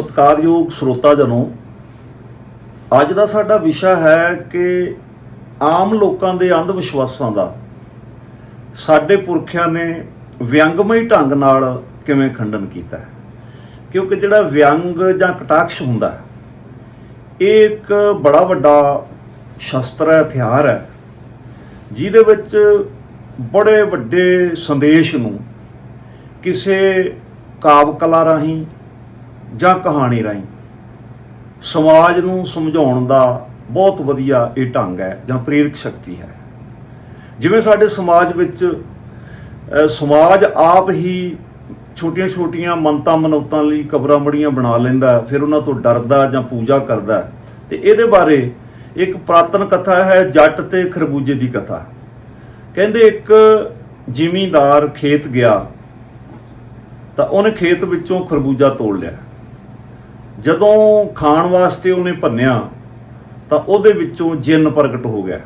ਸਤਿਕਾਰਯੋਗ ਸਰੋਤਾ ਜਨੋ, ਅੱਜ ਦਾ ਸਾਡਾ ਵਿਸ਼ਾ ਹੈ ਕਿ ਆਮ ਲੋਕਾਂ ਦੇ ਅੰਧ ਵਿਸ਼ਵਾਸਾਂ ਦਾ। ਸਾਡੇ ਪੁਰਖਿਆਂ ਨੇ ਵਿਅੰਗਮਈ ਢੰਗ ਨਾਲ ਕਿਵੇਂ ਖੰਡਨ ਕੀਤਾ ਕਿਉਂਕਿ ਜਿਹੜਾ ਵਿਅੰਗ ਜਾਂ ਕਟਾਕਸ਼ ਹੁੰਦਾ ਇਹ ਇੱਕ ਬੜਾ ਵੱਡਾ ਸ਼ਸਤਰ ਹੈ, ਹਥਿਆਰ ਹੈ, ਜਿਹਦੇ ਵਿੱਚ ਬੜੇ ਵੱਡੇ ਸੰਦੇਸ਼ ਨੂੰ ਕਿਸੇ ਕਾਵ ਕਲਾ ਰਾਹੀਂ ਜਾਂ ਕਹਾਣੀ ਰਾਹੀਂ। ਸਮਾਜ ਨੂੰ ਸਮਝਾਉਣ ਦਾ ਬਹੁਤ ਵਧੀਆ ਇਹ ਢੰਗ ਹੈ ਜਾਂ ਪ੍ਰੇਰਕ ਸ਼ਕਤੀ ਹੈ। ਜਿਵੇਂ ਸਾਡੇ ਸਮਾਜ ਵਿੱਚ ਸਮਾਜ ਆਪ ਹੀ ਛੋਟੀਆਂ-ਛੋਟੀਆਂ ਮੰਤਾਂ ਮਨੌਤਾਂ ਲਈ ਕਬਰਾਂ ਮੜੀਆਂ ਬਣਾ ਲੈਂਦਾ ਫਿਰ ਉਹਨਾਂ ਤੋਂ ਡਰਦਾ ਜਾਂ ਪੂਜਾ ਕਰਦਾ ਹੈ। ਤੇ ਇਹਦੇ ਬਾਰੇ ਇੱਕ ਪ੍ਰਾਤਨ ਕਥਾ ਹੈ, ਜੱਟ ਤੇ ਖਰਬੂਜੇ ਦੀ ਕਥਾ। ਕਹਿੰਦੇ ਇੱਕ ਜ਼ਿਮੀਂਦਾਰ ਖੇਤ ਗਿਆ ਤਾਂ ਉਹਨੇ ਖੇਤ ਵਿੱਚੋਂ ਖਰਬੂਜਾ ਤੋੜ ਲਿਆ। ਜਦੋਂ ਖਾਣ ਵਾਸਤੇ ਉਹਨੇ ਭੰਨਿਆ, ਤਾਂ ਉਹਦੇ ਵਿੱਚੋਂ ਜਿੰਨ ਪ੍ਰਗਟ ਹੋ ਗਿਆ।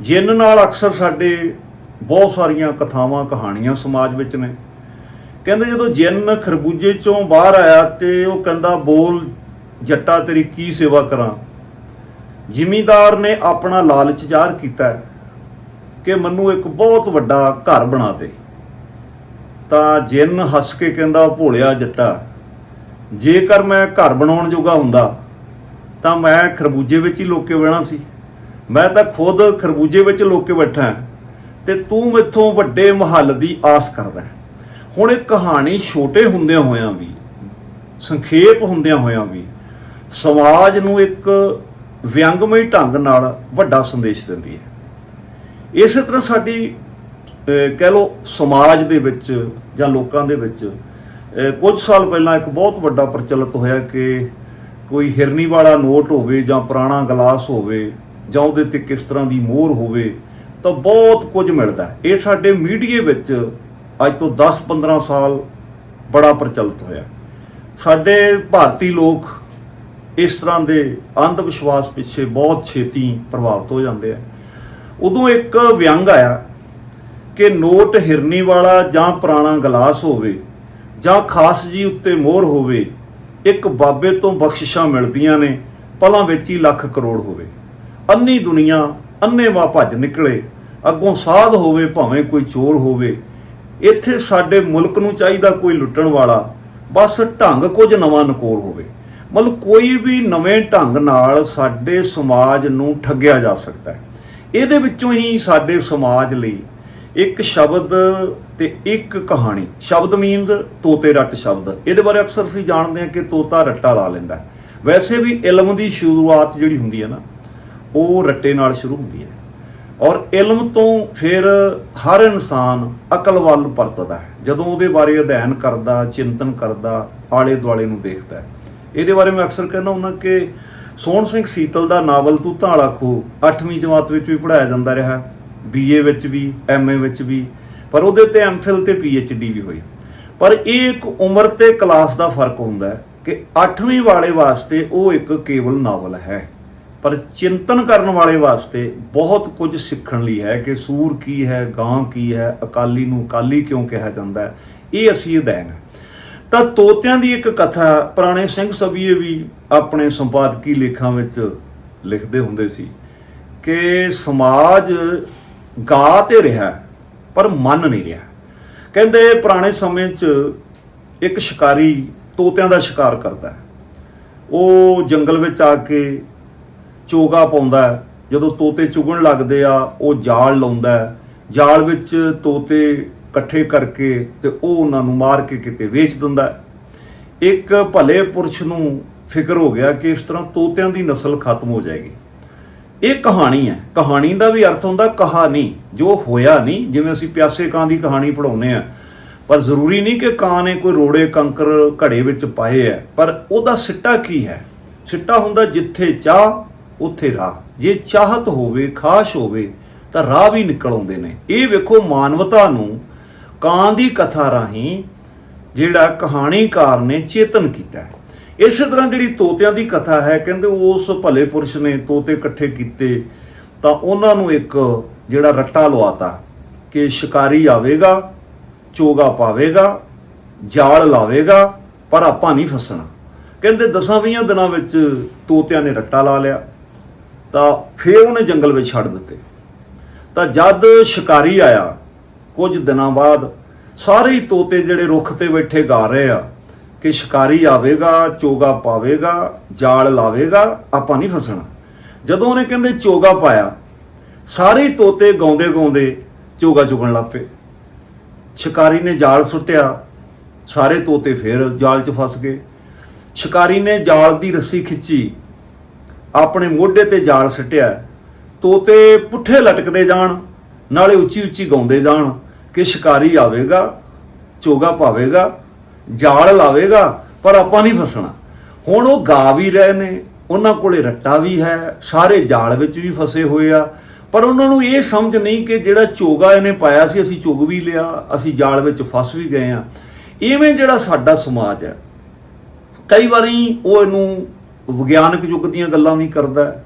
ਜਿੰਨ ਨਾਲ ਅਕਸਰ ਸਾਡੇ ਬਹੁਤ ਸਾਰੀਆਂ ਕਥਾਵਾਂ, ਕਹਾਣੀਆਂ ਸਮਾਜ ਵਿੱਚ ਨੇ। ਕਹਿੰਦੇ ਜਦੋਂ ਜਿੰਨ ਖਰਬੂਜੇ ਚੋਂ ਬਾਹਰ ਆਇਆ ਤੇ ਉਹ ਕਹਿੰਦਾ, ਬੋਲ, ਜੱਟਾ, ਤੇਰੀ ਕੀ ਸੇਵਾ ਕਰਾਂ? ਜ਼ਿਮੀਂਦਾਰ ਨੇ ਆਪਣਾ ਲਾਲਚ ਜ਼ਾਹਰ ਕੀਤਾ ਕਿ ਮੈਨੂੰ ਇੱਕ ਬਹੁਤ ਵੱਡਾ ਘਰ ਬਣਾ ਦੇ। ਤਾਂ ਜਿੰਨ ਹੱਸ ਕੇ ਕਹਿੰਦਾ, ਭੋਲਿਆ ਜੱਟਾ ਜੇਕਰ ਮੈਂ ਘਰ ਬਣਾਉਣ ਜੋਗਾ ਹੁੰਦਾ, ਤਾਂ ਮੈਂ ਖਰਬੂਜੇ ਵਿੱਚ ਹੀ ਲੋਕੇ ਬਹਿਣਾ ਸੀ। ਮੈਂ ਤਾਂ ਖੁਦ ਖਰਬੂਜੇ ਵਿੱਚ ਲੋਕੇ ਬੈਠਾ ਹਾਂ ਤੇ ਤੂੰ ਮੈਥੋਂ ਵੱਡੇ ਮਹੱਲ ਦੀ ਆਸ ਕਰਦਾ ਹੁਣ ਇਹ ਕਹਾਣੀ ਛੋਟੇ ਹੁੰਦਿਆਂ ਹੋਇਆਂ ਵੀ, ਸੰਖੇਪ ਹੁੰਦਿਆਂ ਹੋਇਆਂ ਵੀ, ਸਮਾਜ ਨੂੰ ਇੱਕ ਵਿਅੰਗਮਈ ਢੰਗ ਨਾਲ ਵੱਡਾ ਸੰਦੇਸ਼ ਦਿੰਦੀ ਹੈ। ਇਸੇ ਤਰ੍ਹਾਂ ਸਾਡੀ ਕਹਿ ਲਓ, ਸਮਾਜ ਦੇ ਵਿੱਚ ਜਾਂ ਲੋਕਾਂ ਦੇ ਵਿੱਚ ਕੁਝ ਸਾਲ ਪਹਿਲਾਂ ਇੱਕ ਬਹੁਤ ਵੱਡਾ ਪ੍ਰਚਲਿਤ ਹੋਇਆ ਕਿ ਕੋਈ ਹਿਰਨੀ ਵਾਲਾ ਨੋਟ ਹੋਵੇ ਜਾਂ ਪੁਰਾਣਾ ਗਲਾਸ ਹੋਵੇ ਜਾਂ ਉਹਦੇ ਤੇ ਕਿਸ ਤਰ੍ਹਾਂ ਦੀ ਮੋਹਰ ਹੋਵੇ ਤਾਂ ਬਹੁਤ ਕੁਝ ਮਿਲਦਾ ਹੈ। ਇਹ ਸਾਡੇ ਮੀਡੀਏ ਵਿੱਚ ਅੱਜ ਤੋਂ 10-15 ਸਾਲ ਬੜਾ ਪ੍ਰਚਲਿਤ ਹੋਇਆ। ਸਾਡੇ ਭਾਰਤੀ ਲੋਕ ਇਸ ਤਰ੍ਹਾਂ ਦੇ ਅੰਧ ਵਿਸ਼ਵਾਸ ਪਿੱਛੇ ਬਹੁਤ ਛੇਤੀ ਪ੍ਰਭਾਵਿਤ ਹੋ ਜਾਂਦੇ ਆ। ਉਦੋਂ ਇੱਕ ਵਿਅੰਗ ਆਇਆ ਕਿ ਨੋਟ ਹਿਰਨੀ ਵਾਲਾ ਜਾਂ ਪੁਰਾਣਾ ਗਲਾਸ ਹੋਵੇ ਜਾਂ ਖਾਸ ਜੀ ਉੱਤੇ ਮੋਹਰ ਹੋਵੇ, ਇੱਕ ਬਾਬੇ ਤੋਂ ਬਖਸ਼ਿਸ਼ਾਂ ਮਿਲਦੀਆਂ ਨੇ, ਪਲਾਂ ਵਿੱਚ ਹੀ ਲੱਖ ਕਰੋੜ ਹੋਵੇ। ਅੰਨੀ ਦੁਨੀਆ ਅੰਨੇਵਾ ਭੱਜ ਨਿਕਲੇ, ਅੱਗੋਂ ਸਾਧ ਹੋਵੇ ਭਾਵੇਂ ਕੋਈ ਚੋਰ ਹੋਵੇ। ਇੱਥੇ ਸਾਡੇ ਮੁਲਕ ਨੂੰ ਚਾਹੀਦਾ ਕੋਈ ਲੁੱਟਣ ਵਾਲਾ, ਬਸ ਢੰਗ ਕੁਝ ਨਵਾਂ ਨਕੋਰ ਹੋਵੇ। ਮਤਲਬ ਕੋਈ ਵੀ ਨਵੇਂ ਢੰਗ ਨਾਲ ਸਾਡੇ ਸਮਾਜ ਨੂੰ ਠੱਗਿਆ ਜਾ ਸਕਦਾ ਹੈ। ਇਹਦੇ ਵਿੱਚੋਂ ਹੀ ਸਾਡੇ ਸਮਾਜ ਲਈ ਇੱਕ ਸ਼ਬਦ ਤੇ ਇੱਕ ਕਹਾਣੀ, ਸ਼ਬਦ ਮੀਨਸ ਤੋਤੇ ਰੱਟ ਸ਼ਬਦ। ਇਹਦੇ ਬਾਰੇ ਅਕਸਰ ਅਸੀਂ ਜਾਣਦੇ ਹਾਂ ਕਿ ਤੋਤਾ ਰੱਟਾ ਲਾ ਲੈਂਦਾ ਵੈਸੇ ਵੀ ਇਲਮ ਦੀ ਸ਼ੁਰੂਆਤ ਜਿਹੜੀ ਹੁੰਦੀ ਹੈ ਨਾ, ਉਹ ਰੱਟੇ ਨਾਲ ਸ਼ੁਰੂ ਹੁੰਦੀ ਹੈ। ਔਰ ਇਲਮ ਤੋਂ ਫਿਰ ਹਰ ਇਨਸਾਨ ਅਕਲ ਵੱਲ ਪਰਤਦਾ ਹੈ। ਜਦੋਂ ਉਹਦੇ ਬਾਰੇ ਅਧਿਐਨ ਕਰਦਾ, ਚਿੰਤਨ ਕਰਦਾ ਆਲੇ ਦੁਆਲੇ ਨੂੰ ਦੇਖਦਾ ਹੈ। ਇਹਦੇ ਬਾਰੇ ਮੈਂ ਅਕਸਰ ਕਹਿੰਦਾ ਹੁੰਦਾ ਕਿ ਸੋਹਣ ਸਿੰਘ ਸੀਤਲ ਦਾ ਨਾਵਲ ਤੂਤਾਂ ਵਾਲਾ ਖੂਹ। 8ਵੀਂ ਜਮਾਤ ਵਿੱਚ ਵੀ ਪੜਾਇਆ ਜਾਂਦਾ ਰਿਹਾ। ਬੀਏ ਵਿੱਚ ਵੀ ਐਮਏ ਵਿੱਚ ਵੀ। ਪਰ ਉਹਦੇ ਤੇ ਐਮਫਿਲ ਤੇ ਪੀਐਚਡੀ ਵੀ ਹੋਈ। ਪਰ ਇਹ ਇੱਕ ਉਮਰ ਤੇ ਕਲਾਸ ਦਾ ਫ਼ਰਕ ਹੁੰਦਾ ਹੈ ਕਿ 8ਵੀਂ ਵਾਲੇ ਵਾਸਤੇ ਉਹ ਇੱਕ ਕੇਵਲ ਨਾਵਲ ਹੈ। ਪਰ ਚਿੰਤਨ ਕਰਨ ਵਾਲੇ ਵਾਸਤੇ ਬਹੁਤ ਕੁਝ ਸਿੱਖਣ ਲਈ ਹੈ ਕਿ ਸੂਰ ਕੀ ਹੈ, ਗਾਂ ਕੀ ਹੈ, ਅਕਾਲੀ ਨੂੰ ਅਕਾਲੀ ਕਿਉਂ ਕਿਹਾ ਜਾਂਦਾ ਹੈ, ਇਹ ਅਸੀਂ ਅਧਿਐਨ ਹੈ। ਤਾਂ ਤੋਤਿਆਂ ਦੀ ਇੱਕ ਕਥਾ ਪੁਰਾਣੇ ਸਿੰਘ ਸਭੀਏ ਵੀ ਆਪਣੇ ਸੰਪਾਦਕੀ ਲੇਖਾਂ ਵਿੱਚ ਲਿਖਦੇ ਹੁੰਦੇ ਸੀ ਕਿ ਸਮਾਜ ਗਾ ਤੇ ਰਿਹਾ ਪਰ ਮੰਨ ਨਹੀਂ ਰਿਹਾ। ਕਹਿੰਦੇ ਪੁਰਾਣੇ ਸਮੇਂ 'ਚ ਇੱਕ ਸ਼ਿਕਾਰੀ ਤੋਤਿਆਂ ਦਾ ਸ਼ਿਕਾਰ ਕਰਦਾ ਉਹ ਜੰਗਲ ਵਿੱਚ ਆ ਕੇ ਚੋਗਾ ਪਾਉਂਦਾ ਜਦੋਂ ਤੋਤੇ ਚੁਗਣ ਲੱਗਦੇ ਆ, ਉਹ ਜਾਲ ਲਾਉਂਦਾ ਜਾਲ ਵਿੱਚ ਤੋਤੇ ਇਕੱਠੇ ਕਰਕੇ ਤੇ ਉਹ ਉਹਨਾਂ ਨੂੰ ਮਾਰ ਕੇ ਕਿਤੇ ਵੇਚ ਦਿੰਦਾ ਇੱਕ ਭਲੇ ਪੁਰਸ਼ ਨੂੰ ਫਿਕਰ ਹੋ ਗਿਆ ਕਿ ਇਸ ਤਰ੍ਹਾਂ ਤੋਤਿਆਂ ਦੀ ਨਸਲ ਖਤਮ ਹੋ ਜਾਏਗੀ। ਇਹ ਕਹਾਣੀ ਹੈ। ਕਹਾਣੀ ਦਾ ਵੀ ਅਰਥ ਹੁੰਦਾ ਕਹਾਣੀ। ਜੋ ਹੋਇਆ ਨਹੀਂ, ਜਿਵੇਂ ਅਸੀਂ ਪਿਆਸੇ ਕਾਂ ਦੀ ਕਹਾਣੀ ਪੜਾਉਨੇ ਆ ਪਰ ਜ਼ਰੂਰੀ ਨਹੀਂ ਕਿ ਕਾਂ ਨੇ ਕੋਈ ਰੋੜੇ ਕੰਕਰ ਘੜੇ ਵਿੱਚ ਪਾਏ ਹੈ। ਪਰ ਉਹਦਾ ਸਿੱਟਾ ਕੀ ਹੈ? ਸਿੱਟਾ ਹੁੰਦਾ ਜਿੱਥੇ ਚਾਹ, ਉੱਥੇ ਰਾਹ। ਜੇ ਚਾਹਤ ਹੋਵੇ, ਖਾਸ਼ ਹੋਵੇ, ਤਾਂ ਰਾਹ ਵੀ ਨਿਕਲ ਆਉਂਦੇ ਨੇ। ਇਹ ਵੇਖੋ ਮਾਨਵਤਾ ਨੂੰ ਕਾਂ ਦੀ ਕਥਾ ਰਾਹੀਂ ਜਿਹੜਾ ਕਹਾਣੀਕਾਰ ਨੇ ਚੇਤਨ ਕੀਤਾ ਇਸੇ ਤਰ੍ਹਾਂ ਜਿਹੜੀ ਤੋਤਿਆਂ ਦੀ ਕਥਾ ਹੈ, ਕਹਿੰਦੇ ਉਸ ਭਲੇ ਪੁਰਸ਼ ਨੇ ਤੋਤੇ ਇਕੱਠੇ ਕੀਤੇ, ਤਾਂ ਉਹਨਾਂ ਨੂੰ ਇੱਕ ਜਿਹੜਾ ਰੱਟਾ ਲਵਾਤਾ ਕਿ ਸ਼ਿਕਾਰੀ ਆਵੇਗਾ, ਚੋਗਾ ਪਾਵੇਗਾ, ਜਾਲ ਲਾਵੇਗਾ, ਪਰ ਆਪਾਂ ਨਹੀਂ ਫਸਣਾ। ਕਹਿੰਦੇ ਦਸਾਂ ਵੀਹਾਂ ਦਿਨਾਂ ਵਿੱਚ ਤੋਤਿਆਂ ਨੇ ਰੱਟਾ ਲਾ ਲਿਆ, ਤਾਂ ਫੇਰ ਉਹਨੇ ਜੰਗਲ ਵਿੱਚ ਛੱਡ ਦਿੱਤੇ। ਤਾਂ ਜਦ ਸ਼ਿਕਾਰੀ ਆਇਆ, ਕੁਝ ਦਿਨਾਂ ਬਾਅਦ ਸਾਰੇ ਹੀ ਤੋਤੇ ਜਿਹੜੇ ਰੁੱਖ ਤੇ ਬੈਠੇ ਗਾ ਰਹੇ ਆ ਕਿ ਸ਼ਿਕਾਰੀ ਆਵੇਗਾ, ਚੋਗਾ ਪਾਵੇਗਾ, ਜਾਲ ਲਾਵੇਗਾ, ਆਪਾਂ ਨਹੀਂ ਫਸਣਾ। ਜਦੋਂ ਉਹਨੇ ਕਹਿੰਦੇ ਚੋਗਾ ਪਾਇਆ, ਸਾਰੇ ਤੋਤੇ ਗਾਉਂਦੇ ਗਾਉਂਦੇ ਚੋਗਾ ਚੁਗਣ ਲੱਗ ਪਏ। ਸ਼ਿਕਾਰੀ ਨੇ ਜਾਲ ਸੁੱਟਿਆ, ਸਾਰੇ ਤੋਤੇ ਫੇਰ ਜਾਲ 'ਚ ਫਸ ਗਏ। ਸ਼ਿਕਾਰੀ ਨੇ ਜਾਲ ਦੀ ਰੱਸੀ ਖਿੱਚੀ, ਆਪਣੇ ਮੋਢੇ ਤੇ ਜਾਲ ਸਿੱਟਿਆ। ਤੋਤੇ ਪੁੱਠੇ ਲਟਕਦੇ ਜਾਣ, ਨਾਲੇ ਉੱਚੀ ਉੱਚੀ ਗਾਉਂਦੇ ਜਾਣ ਕਿ ਸ਼ਿਕਾਰੀ ਆਵੇਗਾ, ਚੋਗਾ ਪਾਵੇਗਾ ਜਾਲ ਲਾਵੇਗਾ, ਪਰ ਆਪਾਂ ਨਹੀਂ ਫਸਣਾ। ਹੁਣ ਉਹ ਗਾ ਵੀ ਰਹੇ ਨੇ, ਉਹਨਾਂ ਕੋਲੇ ਰੱਟਾ ਵੀ ਹੈ, ਸਾਰੇ ਜਾਲ ਵਿੱਚ ਵੀ ਫਸੇ ਹੋਏ ਆ। ਪਰ ਉਹਨਾਂ ਨੂੰ ਇਹ ਸਮਝ ਨਹੀਂ ਕਿ ਜਿਹੜਾ ਚੋਗਾ ਇਹਨੇ ਪਾਇਆ ਸੀ, ਅਸੀਂ ਚੁਗ ਵੀ ਲਿਆ, ਅਸੀਂ ਜਾਲ ਵਿੱਚ ਫਸ ਵੀ ਗਏ ਆ। ਇਵੇਂ ਜਿਹੜਾ ਸਾਡਾ ਸਮਾਜ ਹੈ, ਕਈ ਵਾਰੀ ਉਹ ਇਹਨੂੰ ਵਿਗਿਆਨਕ ਯੁੱਗ ਦੀਆਂ ਗੱਲਾਂ ਵੀ ਕਰਦਾ ਹੈ।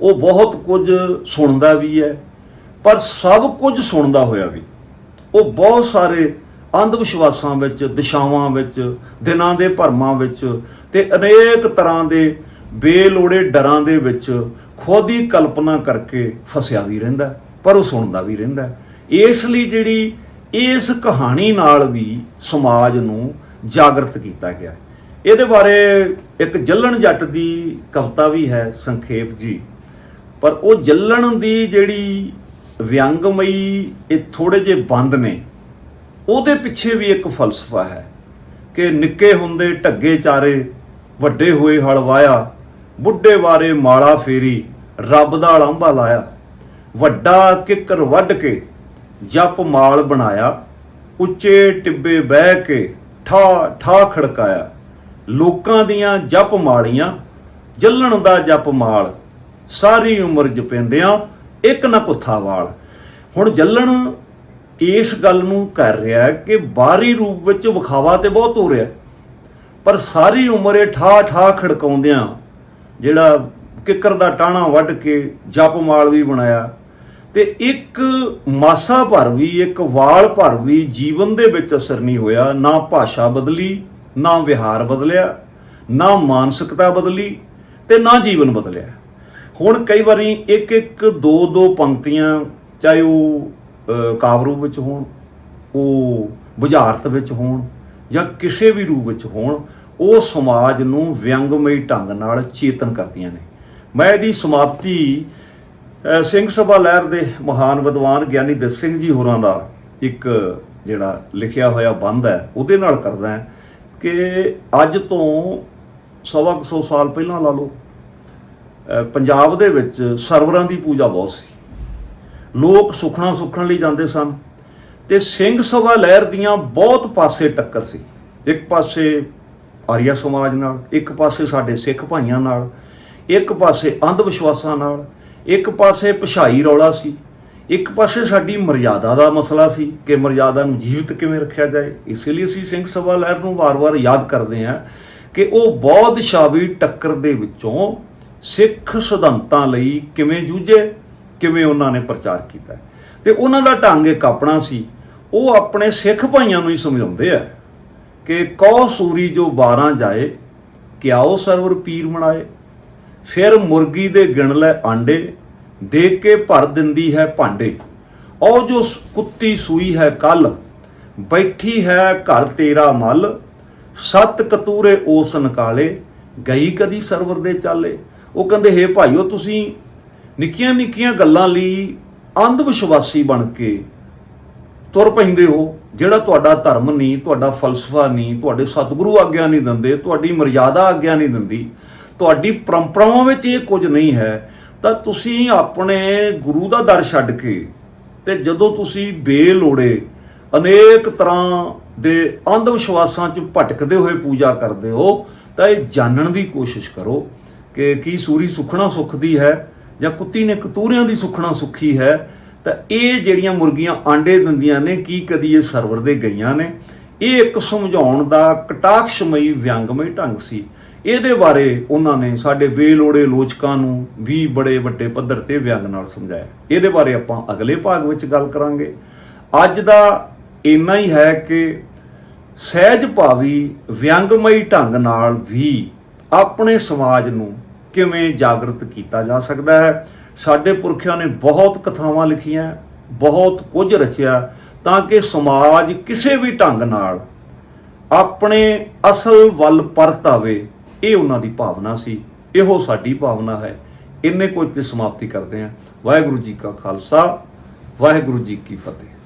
ਉਹ ਬਹੁਤ ਕੁਝ ਸੁਣਦਾ ਵੀ ਹੈ, ਪਰ ਸਭ ਕੁਝ ਸੁਣਦਾ ਹੋਇਆ ਵੀ। ਉਹ ਬਹੁਤ ਸਾਰੇ ਅੰਧ ਵਿਸ਼ਵਾਸਾਂ ਵਿੱਚ, ਦਿਸ਼ਾਵਾਂ ਵਿੱਚ, ਦਿਨਾਂ ਦੇ ਭਰਮਾਂ ਵਿੱਚ ਤੇ ਅਨੇਕ ਤਰ੍ਹਾਂ ਦੇ ਬੇਲੋੜੇ ਡਰਾਂ ਦੇ ਵਿੱਚ ਖੁਦ ਹੀ ਕਲਪਨਾ ਕਰਕੇ ਫਸਿਆ ਵੀ ਰਹਿੰਦਾ, ਪਰ ਉਹ ਸੁਣਦਾ ਵੀ ਰਹਿੰਦਾ। ਇਸ ਲਈ ਜਿਹੜੀ ਇਸ ਕਹਾਣੀ ਨਾਲ ਵੀ ਸਮਾਜ ਨੂੰ ਜਾਗਰਤ ਕੀਤਾ ਗਿਆ। ਇਹਦੇ ਬਾਰੇ ਇੱਕ ਜੱਲਣ ਜੱਟ ਦੀ ਕਵਿਤਾ ਵੀ ਹੈ, ਸੰਖੇਪ ਜੀ। ਪਰ ਉਹ ਜੱਲਣ ਦੀ ਜਿਹੜੀ ਵਿਅੰਗਮਈ, ਇਹ ਥੋੜੇ ਜਿਹੇ ਬੰਦ ਨੇ। ਉਹਦੇ ਪਿੱਛੇ ਵੀ ਇੱਕ ਫਲਸਫਾ ਹੈ ਕਿ ਨਿੱਕੇ ਹੁੰਦੇ ਢੱਗੇ ਚਾਰੇ, ਵੱਡੇ ਹੋਏ ਹਲਵਾਇਆ ਬੁੱਢੇ ਵਾਰੇ ਮਾਲਾ ਫੇਰੀ, ਰੱਬ ਦਾ ਲਾਂਭਾ ਲਾਇਆ। ਵੱਡਾ ਕਿੱਕਰ ਵੱਢ ਕੇ ਜਪ ਮਾਲ ਬਣਾਇਆ, ਉੱਚੇ ਟਿੱਬੇ ਬਹਿ ਕੇ ਠਾ ਠਾ ਖੜਕਾਇਆ। ਲੋਕਾਂ ਦੀਆਂ ਜਪ ਮਾਲੀਆਂ, ਜੱਲਣ ਦਾ ਜਪ ਮਾਲ, ਸਾਰੀ ਉਮਰ ਜਪਿੰਦਿਆਂ ਇੱਕ ਨਾ ਕੁੱਥਾ ਵਾਲ। ਹੁਣ ਜੱਲਣ ਇਸ ਗੱਲ ਨੂੰ ਕਰ ਰਿਹਾ ਕਿ ਬਾਹਰੀ ਰੂਪ ਵਿੱਚ ਵਿਖਾਵਾ ਤੇ ਬਹੁਤ ਹੋ ਰਿਹਾ ਪਰ ਸਾਰੀ ਉਮਰ ਇਹ ਠਾ ਠਾ ਖੜਕਾਉਂਦਿਆਂ ਜਿਹੜਾ ਕਿੱਕਰ ਦਾ ਟਾਣਾ ਵੱਢ ਕੇ ਜਪ ਮਾਲ ਵੀ ਬਣਾਇਆ ਤੇ ਇੱਕ ਮਾਸਾ ਭਰ ਵੀ, ਇੱਕ ਵਾਲ ਭਰ ਵੀ ਜੀਵਨ ਦੇ ਵਿੱਚ ਅਸਰ ਨਹੀਂ ਹੋਇਆ। ਨਾ ਭਾਸ਼ਾ ਬਦਲੀ, ਨਾ ਵਿਹਾਰ ਬਦਲਿਆ, ਨਾ ਮਾਨਸਿਕਤਾ ਬਦਲੀ ਤੇ ਨਾ ਜੀਵਨ ਬਦਲਿਆ। ਹੁਣ ਕਈ ਵਾਰੀ ਇੱਕ ਇੱਕ ਦੋ ਦੋ ਪੰਕਤੀਆਂ, ਚਾਹੇ ਉਹ ਕਾਵਰੂ ਵਿੱਚ ਹੋਣ, ਉਹ ਬੁਝਾਰਤ ਵਿੱਚ ਹੋਣ ਜਾਂ ਕਿਸੇ ਵੀ ਰੂਪ ਵਿੱਚ ਹੋਣ, ਉਹ ਸਮਾਜ ਨੂੰ ਵਿਅੰਗਮਈ ਢੰਗ ਨਾਲ ਚੇਤਨ ਕਰਦੀਆਂ ਨੇ। ਮੈਂ ਇਹਦੀ ਸਮਾਪਤੀ ਸਿੰਘ ਸਭਾ ਲਹਿਰ ਦੇ ਮਹਾਨ ਵਿਦਵਾਨ ਗਿਆਨੀ ਦਸ ਸਿੰਘ ਜੀ ਹੋਰਾਂ ਦਾ ਇੱਕ ਜਿਹੜਾ ਲਿਖਿਆ ਹੋਇਆ ਬੰਦ ਹੈ, ਉਹਦੇ ਨਾਲ ਕਰਦਾ ਹੈ ਕਿ ਅੱਜ ਤੋਂ ਸਵਾ ਕੁ ਸੌ ਸਾਲ ਪਹਿਲਾਂ ਲਾ ਲਓ ਪੰਜਾਬ ਦੇ ਵਿੱਚ ਸਰਵਰਾਂ ਦੀ ਪੂਜਾ ਬਹੁਤ ਸੀ। ਲੋਕ ਸੁਖਣਾ ਸੁਖਣ ਲਈ ਜਾਂਦੇ ਸਨ। ਤੇ ਸਿੰਘ ਸਭਾ ਲਹਿਰ ਦੀਆਂ ਬਹੁਤ ਪਾਸੇ ਟੱਕਰ ਸੀ। ਇੱਕ ਪਾਸੇ ਆਰੀਆ ਸਮਾਜ ਨਾਲ, ਇੱਕ ਪਾਸੇ ਸਾਡੇ ਸਿੱਖ ਭਾਈਆਂ ਨਾਲ, ਇੱਕ ਪਾਸੇ ਅੰਧ ਵਿਸ਼ਵਾਸਾਂ ਨਾਲ, ਇੱਕ ਪਾਸੇ ਪਛਾਈ ਰੌਲਾ ਸੀ। ਇੱਕ ਪਾਸੇ ਸਾਡੀ ਮਰਜ਼ਾਦਾ ਦਾ ਮਸਲਾ ਸੀ ਕਿ ਮਰਜ਼ਾਦਾ ਨੂੰ ਜੀਵਤ ਕਿਵੇਂ ਰੱਖਿਆ ਜਾਏ। ਇਸ ਲਈ ਅਸੀਂ ਸਿੰਘ ਸਭਾ ਲਹਿਰ ਨੂੰ ਵਾਰ-ਵਾਰ ਯਾਦ ਕਰਦੇ ਹਾਂ ਕਿ ਉਹ ਬੌਧ ਸ਼ਾਵੀ ਟੱਕਰ ਦੇ ਵਿੱਚੋਂ ਸਿੱਖ ਸਿਧਾਂਤਾਂ ਲਈ ਕਿਵੇਂ ਜੂਝੇ ਕਿਵੇਂ ਉਹਨਾਂ ਨੇ ਪ੍ਰਚਾਰ ਕੀਤਾ ਤੇ ਉਹਨਾਂ ਦਾ ਢੰਗ ਇੱਕ ਆਪਣਾ ਸੀ। ਉਹ ਆਪਣੇ ਸਿੱਖ ਭਾਈਆਂ ਨੂੰ ਹੀ ਸਮਝਾਉਂਦੇ ਆ ਕਿ ਕਉ ਸੂਰੀ ਜੋ 12 ਜਾਏ, ਕਿਆਓ ਸਰਵਰ ਪੀਰ ਮਣਾਏ ਫਿਰ ਮੁਰਗੀ ਦੇ ਗਿਣ ਲੈ ਆਂਡੇ ਦੇ ਕੇ ਭਰ ਦਿੰਦੀ ਹੈ ਭਾਂਡੇ। ਉਹ ਜੋ ਕੁੱਤੀ ਸੂਈ ਹੈ ਕੱਲ, ਬੈਠੀ ਹੈ ਘਰ ਤੇਰਾ ਮਲ। ਸੱਤ ਕਤੂਰੇ ਉਸ ਨਕਾਲੇ, ਗਈ ਕਦੀ ਸਰਵਰ ਦੇ ਚਾਲੇ। ਉਹ ਕਹਿੰਦੇ, ਹੇ ਭਾਈਓ, ਤੁਸੀਂ ਨਿੱਕੀਆਂ ਨਿੱਕੀਆਂ ਗੱਲਾਂ ਲਈ ਅੰਧ ਵਿਸ਼ਵਾਸੀ ਬਣ ਕੇ ਤੁਰ ਪੈਂਦੇ ਹੋ, ਜਿਹੜਾ ਤੁਹਾਡਾ ਧਰਮ ਨਹੀਂ, ਤੁਹਾਡਾ ਫਲਸਫਾ ਨਹੀਂ, ਤੁਹਾਡੇ ਸਤਿਗੁਰੂ ਆਗਿਆ ਨਹੀਂ ਦਿੰਦੇ, ਤੁਹਾਡੀ ਮਰਜ਼ਾਦਾ ਆਗਿਆ ਨਹੀਂ ਦਿੰਦੀ, ਤੁਹਾਡੀ ਪਰੰਪਰਾਵਾਂ ਵਿੱਚ ਇਹ ਕੁਝ ਨਹੀਂ ਹੈ, ਤਾਂ ਤੁਸੀਂ ਆਪਣੇ ਗੁਰੂ ਦਾ ਦਰ ਛੱਡ ਕੇ ਤੇ ਜਦੋਂ ਤੁਸੀਂ ਬੇਲੋੜੇ ਅਨੇਕ ਤਰ੍ਹਾਂ ਦੇ ਅੰਧ ਵਿਸ਼ਵਾਸਾਂ 'ਚ ਭਟਕਦੇ ਹੋਏ ਪੂਜਾ ਕਰਦੇ ਹੋ, ਤਾਂ ਇਹ ਜਾਣਨ ਦੀ ਕੋਸ਼ਿਸ਼ ਕਰੋ ਕਿ ਕੀ ਸੂਰੀ ਸੁਖਣਾ ਸੁਖਦੀ ਹੈ ਜਾਂ ਕੁੱਤੀ ਨੇ ਕਤੂਰਿਆਂ ਦੀ ਸੁਖਣਾ ਸੁਖੀ ਹੈ, ਤਾਂ ਇਹ ਜਿਹੜੀਆਂ ਮੁਰਗੀਆਂ ਆਂਡੇ ਦਿੰਦੀਆਂ ਨੇ, ਕੀ ਕਦੀ ਇਹ ਸਰਵਰ ਦੇ ਗਈਆਂ ਨੇ? ਇਹ ਇੱਕ ਸਮਝਾਉਣ ਦਾ ਕਟਾਕਸ਼ਮਈ ਵਿਅੰਗਮਈ ਢੰਗ ਸੀ। ਇਹਦੇ ਬਾਰੇ ਉਹਨਾਂ ਨੇ ਸਾਡੇ ਬੇਲੋੜੇ ਲੋਚਕਾਂ ਨੂੰ ਵੀ ਬੜੇ ਵੱਡੇ ਪੱਧਰ ਤੇ ਵਿਅੰਗ ਨਾਲ ਸਮਝਾਇਆ। ਇਹਦੇ ਬਾਰੇ ਆਪਾਂ ਅਗਲੇ ਭਾਗ ਵਿੱਚ ਗੱਲ ਕਰਾਂਗੇ। ਅੱਜ ਦਾ ਇੰਨਾ ਹੀ ਹੈ ਕਿ ਸਹਿਜ ਭਾਵੀ ਵਿਅੰਗਮਈ ਢੰਗ ਨਾਲ ਵੀ ਆਪਣੇ ਸਮਾਜ ਨੂੰ ਕਿਵੇਂ ਜਾਗਰਤ ਕੀਤਾ ਜਾ ਸਕਦਾ ਹੈ? ਸਾਡੇ ਪੁਰਖਿਆਂ ਨੇ ਬਹੁਤ ਕਥਾਵਾਂ ਲਿਖੀਆਂ, ਬਹੁਤ ਕੁਝ ਰਚਿਆ ਤਾਂ ਕਿ ਸਮਾਜ ਕਿਸੇ ਵੀ ਢੰਗ ਨਾਲ ਆਪਣੇ ਅਸਲ ਵੱਲ ਪਰਤ ਆਵੇ। ਇਹ ਉਹਨਾਂ ਦੀ ਭਾਵਨਾ ਸੀ। ਇਹੋ ਸਾਡੀ ਭਾਵਨਾ ਹੈ। ਇੰਨੇ ਕੁਝ ਤੇ ਸਮਾਪਤੀ ਕਰਦੇ ਹਾਂ। ਵਾਹਿਗੁਰੂ ਜੀ ਕਾ ਖਾਲਸਾ, ਵਾਹਿਗੁਰੂ ਜੀ ਕੀ ਫਤਿਹ।